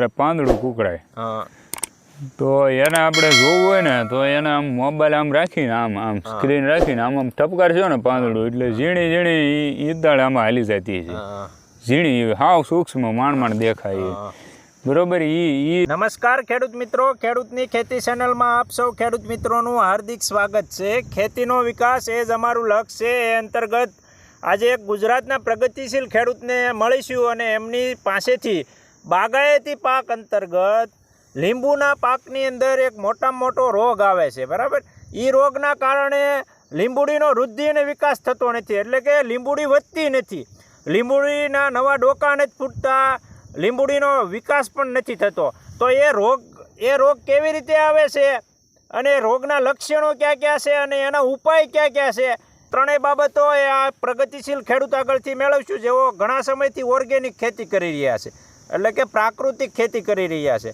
ત્યારે પાંદડું કુકડાય. તો એને આપણે જોવું હોય ને તો એને આમ મોબાઈલ આમ રાખીને આમ આમ સ્ક્રીન રાખીને આમ આમ ટપકારશો ને પાંદડું એટલે ઝીણી ઝીણી ઈદાળ આમાં હાલી જતી છે. ઝીણી હાવ સૂક્ષ્મ માણ માણ દેખાય બરોબર ઈ ઈ નમસ્કાર ખેડૂત મિત્રો ખેડૂતની ખેતી ચેનલમાં આપ સૌ ખેડૂત મિત્રોનું હાર્દિક સ્વાગત છે. ખેતીનો વિકાસ એ જ અમારું લક્ષ્ય છે. એ અંતર્ગત આજે એક ગુજરાતના પ્રગતિશીલ ખેડૂતને મળીશું અને એમની પાસેથી બાગાયતી પાક અંતર્ગત લીંબુના પાકની અંદર એક મોટામાં મોટો રોગ આવે છે, બરાબર? એ રોગના કારણે લીંબુડીનો વૃદ્ધિ અને વિકાસ થતો નથી, એટલે કે લીંબુડી વધતી નથી. લીંબુડીના નવા ડોકા નથી ફૂટતા, લીંબુડીનો વિકાસ પણ નથી થતો. તો એ રોગ એ રોગ કેવી રીતે આવે છે અને રોગના લક્ષણો ક્યાં ક્યાં છે અને એના ઉપાય ક્યાં ક્યાં છે? ત્રણેય બાબતો એ આ પ્રગતિશીલ ખેડૂત આગળથી મેળવશું, જેઓ ઘણા સમયથી ઓર્ગેનિક ખેતી કરી રહ્યા છે. એટલે કે પ્રાકૃતિક ખેતી કરી રહ્યા છે.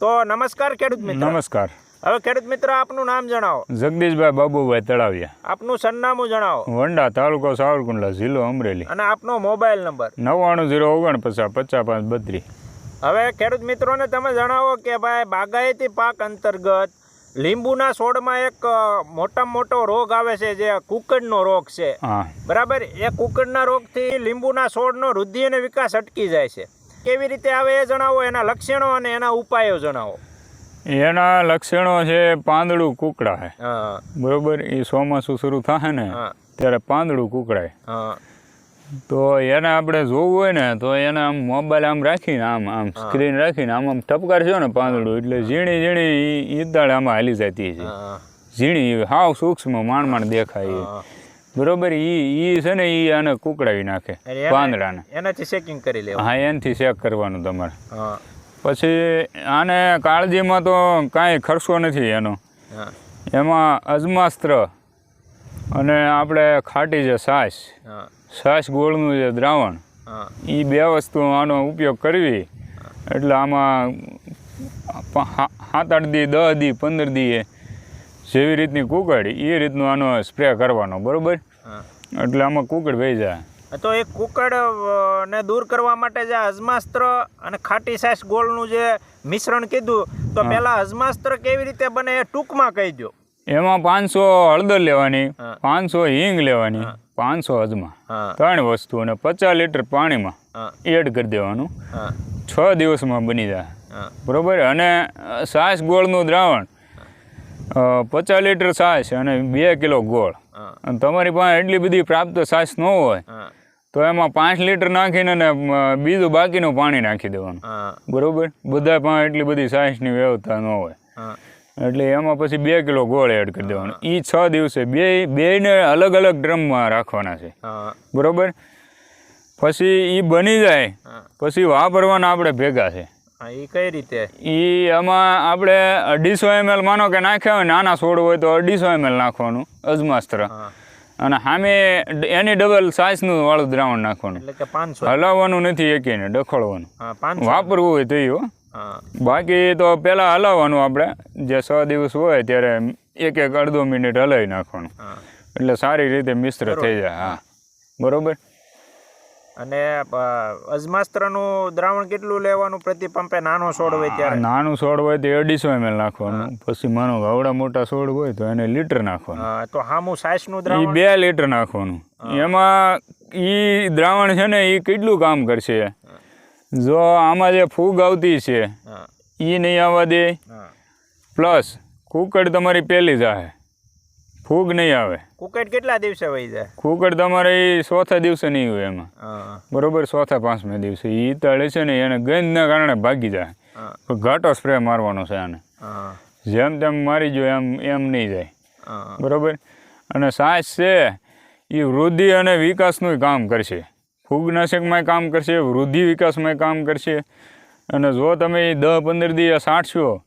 તો નમસ્કાર ખેડૂત મિત્ર. નમસ્કાર. હવે ખેડૂત મિત્ર આપનું નામ જણાવો. જગદીશભાઈ બાબુભાઈ તળાવિયા. આપનું સરનામું જણાવો. વંડા તાલુકો સાવરકુંડલા જિલ્લો અમરેલી. અને આપનો મોબાઈલ નંબર. નવ્વાણું જીરો ઓગણપચાસ પચાસ પાંચ બત્રીસ. હવે ખેડૂત મિત્રોને તમે જણાવો કે ભાઈ બાગાયતી પાક અંતર્ગત લીંબુના છોડમાં એક મોટામાં મોટો રોગ આવે છે જે કુકડનો રોગ છે. બરાબર? એ કુકડના રોગથી લીંબુના છોડનો વૃદ્ધિ અને વિકાસ અટકી જાય છે. કેવી રીતે આવે એ જણાવો એના લક્ષણો અને એના ઉપાયો જણાવો. એના લક્ષણો છે પાંદડું કુકડાય. બરોબર? એ ચોમાસું શરૂ થાય ને ત્યારે પાંદડું કુકડાય. તો એને આપણે જોવું હોય ને તો એને આમ મોબાઈલ આમ રાખીને આમ આમ સ્ક્રીન રાખીને આમ આમ ટપકારશો ને પાંદડું એટલે ઝીણી ઝીણી ઈદાળ આમાં હાલી જતી છે. ઝીણી હાવ સૂક્ષ્મ માણ માણ દેખાય. બરોબર ઈ ઈ છે ને ઈ આને કુકડાવી નાખે પાંદડાને. એનાથી ચેકિંગ કરી લેવું. હા એનાથી ચેક કરવાનું તમારે. પછી આને કાળજીમાં તો કાંઈ ખર્ચો નથી એનો. એમાં અજમાસ્ત્ર અને આપણે ખાટી જે છાશ સાસ છાશ ગોળનું જે દ્રાવણ એ બે વસ્તુ આનો ઉપયોગ કરવી. એટલે આમાં સાત આઠ દી દસ દી પંદર દીએ જેવી રીતની કુકડ એ રીતનું આનો સ્પ્રે કરવાનો બરોબર? એટલે આમાં કુકડ વહી જાય. તો એ કુકડ ને દૂર કરવા માટે જે અજમાસ્ત્ર અને ખાટી સાસ ગોળનું જે મિશ્રણ કીધું તો. પેલા અજમાસ્ત્ર કેવી રીતે બને એ ટૂંકમાં કહી દો એમાં પાંચસો હળદર લેવાની. પાંચસો હિંગ લેવાની. પાંચસો અજમા ત્રણ વસ્તુ અને પચાસ લીટર પાણીમાં એડ કરી દેવાનું. છ દિવસમાં બની જાય. બરોબર? અને સાસ ગોળનું દ્રાવણ પચાસ લીટર સાસ અને બે કિલો ગોળ. અને તમારી પાસે એટલી બધી પ્રાપ્ત સાસ ન હોય તો એમાં પાંચ લીટર નાખીને ને બીજું બાકીનું પાણી નાખી દેવાનું. બરોબર? બધા પણ એટલી બધી સાઇન્સની વ્યવસ્થા ન હોય. એટલે એમાં પછી બે કિલો ગોળ એડ કરી દેવાનું. એ છ દિવસે બે બેને અલગ અલગ ડ્રમમાં રાખવાના છે. બરોબર? પછી એ બની જાય પછી વાપરવાના આપણે ભેગા છે. એ કઈ રીતે? એ આમાં આપણે અઢીસો એમએલ માનો કે નાખ્યા હોય નાના છોડ હોય તો અઢીસો એમએલ નાખવાનું અજમાસ્ત્ર. અને સામે એની ડબલ સાઇઝનું વાળું દ્રાવણ નાખવાનું. એટલે કે પાંચસો. હલાવવાનું નથી એકીને ડખોળવાનું. વાપરવું હોય તો હો. બાકી તો પહેલાં હલાવવાનું આપણે જે છ દિવસ હોય ત્યારે એક એક અડધો મિનિટ હલાવી નાખવાનું. એટલે સારી રીતે મિશ્ર થઈ જાય હા. બરોબર? અને અજમાસ્ત્રનું દ્રાવણ કેટલું લેવાનું પ્રતિ પંપે? નાનો છોડ હોય ત્યારે. નાનું છોડ હોય તો અઢીસો એમએલ નાખવાનું. પછી માનો ગાવડા મોટા છોડ હોય તો એને લીટર નાખવાનું. તો હામું સાસનું દ્રાવણ? બે લીટર નાખવાનું. એમાં ઈ દ્રાવણ છે ને એ કેટલું કામ કરશે? જો આમાં જે ફૂગ આવતી છે એ નહીં આવવા દે. પ્લસ કુકડ તમારી પહેલી જાહે. ફૂગ નહીં આવે. કુકેટ કેટલા દિવસે વહી જાય? કુકડ તમારે ચોથા દિવસે નહીં હોય એમાં. બરોબર ચોથા પાંચમે દિવસે. એ તળે છે ને એને ગંધના કારણે ભાગી જાય. ઘાટો સ્પ્રે મારવાનો છે આને. જેમ તેમ મારી જો એમ એમ નહીં જાય. બરોબર? અને સાસ છે એ વૃદ્ધિ અને વિકાસનું કામ કરશે. ફૂગનાશકમાં કામ કરશે વૃદ્ધિ વિકાસમાં કામ કરશે. અને જો તમે એ દસ પંદર દિવસ સાઠશો.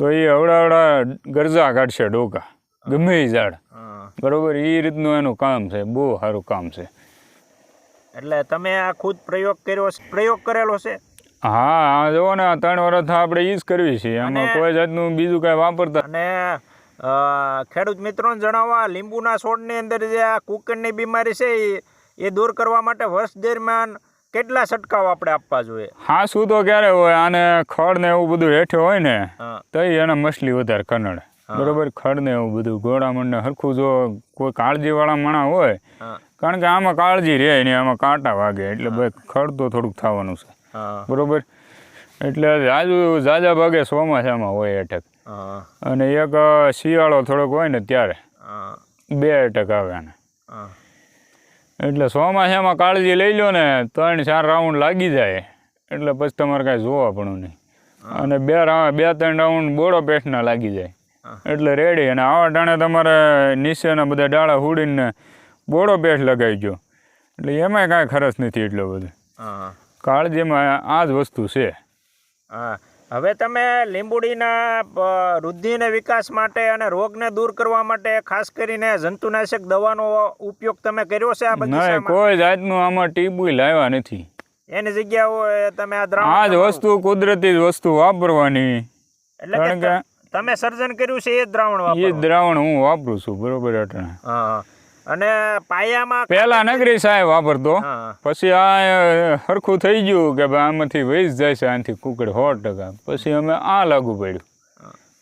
તો એ અવડા અવડા ગરજા કાઢશે ડોકા. ગમે એ ઝાડ. હા. બરોબર એ રીતનું એનું કામ છે બહુ સારું કામ છે. એટલે તમે આ ખુદ પ્રયોગ કર્યો પ્રયોગ કરેલો છે? હા આ જુઓ ને આ ત્રણ વર્ષ આપણે એ જ કરવી છે. અને- કોઈ જાતનું બીજું કાંઈ વાપરતા અને ખેડૂત મિત્રોને જણાવવા લીંબુના છોડની અંદર જે આ કુકરની બીમારી છે એ એ દૂર કરવા માટે વર્ષ દરમિયાન કેટલા છંટકાવ આપણે આપવા જોઈએ? હા શું તો ક્યારે હોય આને ખડ ને એવું બધું હેઠે હોય ને હા. તો એને મછલી વધારે કનડે બરોબર ખડ ને એવું બધું ગોળામણ ને હરખું જો કોઈ કાળજીવાળા માણા હોય કારણ કે આમાં કાળજી રહે ને આમાં કાંટા વાગે એટલે ભાઈ ખડ તો થોડુંક થવાનું છે. બરોબર? એટલે જાજુ ઝાઝા ભાગે ચોમાસામાં હોય એટેક અને એક શિયાળો થોડોક હોય ને ત્યારે બે અટક આવે આને. એટલે ચોમાસામાં કાળજી લઈ લો ને ત્રણ ચાર રાઉન્ડ લાગી જાય. એટલે પછી તમારે કાંઈ જોવા પણ નહીં. અને બે રાઉન્ડ બે ત્રણ રાઉન્ડ બોડો પેટના લાગી જાય. એટલે રેડી અને આવા ટાણે તમારે નીચેના બધા ડાળા હુડીને બોડો પેસ્ટ લગાવી ગયો. એટલે એમાંય કાંઈ ખર્ચ નથી એટલો બધો. કાળજીમાં આ જ વસ્તુ છે. હા. હવે તમે લીંબુડીના વૃદ્ધિને વૃદ્ધિ વિકાસ માટે અને રોગને દૂર કરવા માટે ખાસ કરીને જંતુનાશક દવાનો ઉપયોગ તમે કર્યો છે આ બધા બગીચામાં? કોઈ જાતનું આમાં ટીબુય લાવ્યા નથી. એની જગ્યાઓ તમે આ દ્રાવણ આ જ વસ્તુ કુદરતી જ વસ્તુ વાપરવાની. એટલે કે તમે સર્જન કર્યું છે એ દ્રાવણ એ વાપરો જ દ્રાવણ હું વાપરું છું બરોબર અટણે. હા. અને પાયામાં પહેલા નગરી સાહેબ વાપરતો પછી આ સરખું થઈ ગયું કે ભાઈ આમાંથી વહી જાય છે આનાથી કુકડ સો ટકા. પછી અમે આ લાગુ પડ્યું.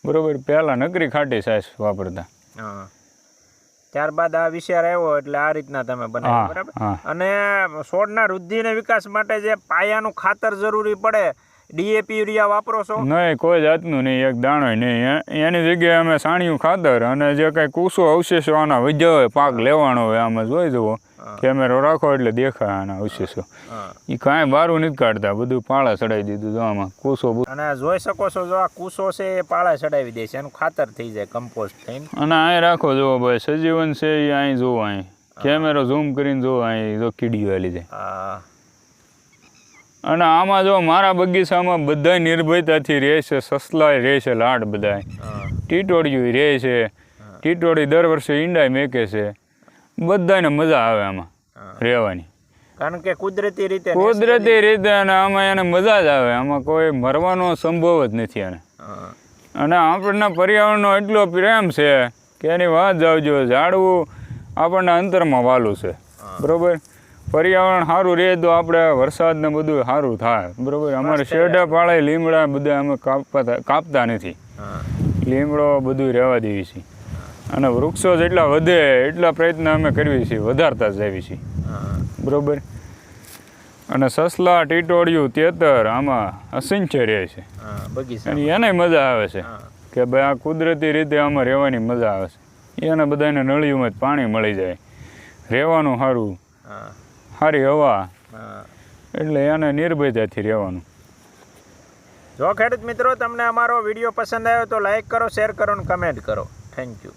બરોબર પહેલા નગરી ખાટી સાહેબ વાપરતા. ત્યારબાદ આ વિચાર આવ્યો એટલે આ રીતના તમે બનાવ્યું બરાબર? અને છોડના વૃદ્ધિ ને વિકાસ માટે જે પાયાનું ખાતર જરૂરી પડે ડીએપી યુરિયા વાપરો છો? નહીં કોઈ જાતનું નહીં એક દાણો નહીં. એની જગ્યાએ અમે સાણિયું ખાતર અને જે કાંઈ કુસો અવશેષો આના વધ્યા હોય પાક લેવાનો હોય આમાં જોઈ જુઓ. કેમેરો રાખો એટલે દેખાય આના અવશેષો. એ કાંઈ બારું નથી કાઢતા બધું પાળા ચડાવી દીધું જો આમાં. કુસો અને જોઈ શકો છો જો આ કુસો છે એ પાળા ચડાવી દે છે એનું ખાતર થઈ જાય કમ્પોસ્ટ થઈને. અને અહીં રાખો જુઓ ભાઈ સજીવન છે એ અહીં જુઓ અહીં. કેમેરો ઝૂમ કરીને જુઓ અહીં જો કીડી વાલી જાય. હા. અને આમાં જો મારા બગીચામાં બધા નિર્ભયતાથી રહે છે સસલાય રહે છે લાડ બધાય. હા. ટીટોળિયું રહે છે. ટીટોળી દર વર્ષે ઈંડાય મેકે છે. બધાને મજા આવે આમાં. રહેવાની. કારણ કે કુદરતી રીતે કુદરતી રીતે અને આમાં એને મજા જ આવે. આમાં કોઈ મરવાનો સંભવ જ નથી એને. અને આપણને પર્યાવરણનો એટલો પ્રેમ છે કે એની વાત જાવજો ઝાડવું આપણને અંતરમાં વાલું છે. બરોબર? પર્યાવરણ સારું રહે તો આપણે વરસાદ ને બધું સારું થાય. બરોબર? અમારે શેરડા પાળે લીમડા બધા અમે કાપતા કાપતા નથી. લીમડો બધું રહેવા દેવી છીએ અને વૃક્ષો જેટલા વધે એટલા પ્રયત્ન અમે કરવી છીએ વધારતા જ આવી છીએ બરોબર? અને સસલા ટીટોળિયું તેતર આમાં અસંખ્ય રહે છે. અને એને મજા આવે છે કે ભાઈ આ કુદરતી રીતે આમાં રહેવાની મજા આવે છે. એને બધાને નળીઓમાં જ પાણી મળી જાય. રહેવાનું સારું સારી હવા. એટલે એને નિર્ભયતાથી રહેવાનું. જો ખેડૂત મિત્રો તમને અમારો વીડિયો પસંદ આવ્યો તો લાઈક કરો શેર કરો અને કમેન્ટ કરો. Thank you